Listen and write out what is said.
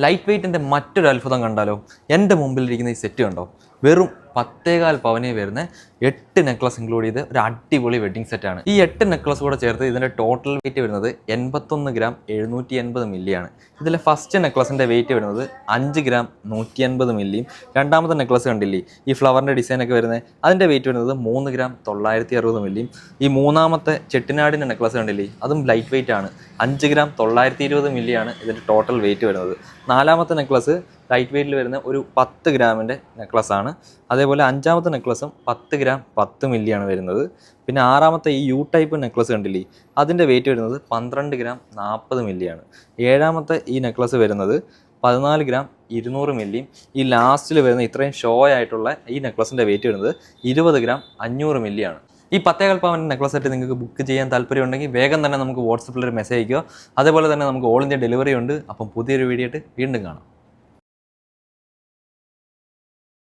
Light വെയ്റ്റിന്റെ മറ്റൊരു അത്ഭുതം കണ്ടാലോ? എന്റെ മുമ്പിലിരിക്കുന്ന ഈ സെറ്റ് കണ്ടോ? വെറും പത്തേകാൽ പവനെ വരുന്ന എട്ട് നെക്ലസ് ഇൻക്ലൂഡ് ചെയ്ത് ഒരു അടിപൊളി വെഡ്ഡിംഗ് സെറ്റാണ് ഈ എട്ട് നെക്ലസ് കൂടെ ചേർത്ത് ഇതിന്റെ ടോട്ടൽ വെയിറ്റ് വരുന്നത് എൺപത്തൊന്ന് ഗ്രാം എഴുന്നൂറ്റി എൺപത് മില്ലിയാണ് ഇതിലെ ഫസ്റ്റ് നെക്ലസിന്റെ വെയിറ്റ് വരുന്നത് അഞ്ച് ഗ്രാം നൂറ്റി അൻപത് മില്ലിയും രണ്ടാമത്തെ നെക്ലസ് കണ്ടില്ലേ? ഈ ഫ്ലവറിന്റെ ഡിസൈനൊക്കെ വരുന്നത് അതിന്റെ വെയിറ്റ് വരുന്നത് മൂന്ന് ഗ്രാം തൊള്ളായിരത്തി അറുപത് മില്ലിയും ഈ മൂന്നാമത്തെ ചെട്ടിനാടിന്റെ നെക്ലസ് കണ്ടില്ലേ? അതും ലൈറ്റ് വെയിറ്റ് ആണ്. അഞ്ച് ഗ്രാം തൊള്ളായിരത്തി ഇരുപത് മില്ലിയാണ് ഇതിന്റെ ടോട്ടൽ വെയിറ്റ് വരുന്നത്. നാലാമത്തെ നെക്ലസ് ലൈറ്റ് വെയിറ്റിൽ വരുന്ന ഒരു പത്ത് ഗ്രാമിന്റെ നെക്ലസ് ആണ്. അതേപോലെ അഞ്ചാമത്തെ നെക്ലസും പത്ത് ഗ്രാം പത്ത് മില്ലിയാണ് വരുന്നത്. പിന്നെ ആറാമത്തെ ഈ യു ടൈപ്പ് നെക്ലസ് കണ്ടില്ലേ? അതിന്റെ വെയിറ്റ് വരുന്നത് പന്ത്രണ്ട് ഗ്രാം നാൽപ്പത് മില്ലിയാണ് ഏഴാമത്തെ ഈ നെക്ലസ് വരുന്നത് പതിനാല് ഗ്രാം ഇരുന്നൂറ് മില്ലിയും ഈ ലാസ്റ്റിൽ വരുന്ന ഇത്രയും ഷോ ആയിട്ടുള്ള ഈ നെക്ലസിന്റെ വെയിറ്റ് വരുന്നത് ഇരുപത് ഗ്രാം അഞ്ഞൂറ് മില്ലിയാണ് ഈ പത്തേകാൽ പവൻ നെക്ലസ് സെറ്റ് നിങ്ങൾക്ക് ബുക്ക് ചെയ്യാൻ താല്പര്യമുണ്ടെങ്കിൽ വേഗം തന്നെ നമുക്ക് വാട്സപ്പിൽ ഒരു മെസ്സേജ് അയക്കുക. അതേപോലെ തന്നെ നമുക്ക് ഓൾ ഇന്ത്യ ഡെലിവറി ഉണ്ട്. അപ്പം പുതിയൊരു വീഡിയോ ആയിട്ട് വീണ്ടും കാണാം.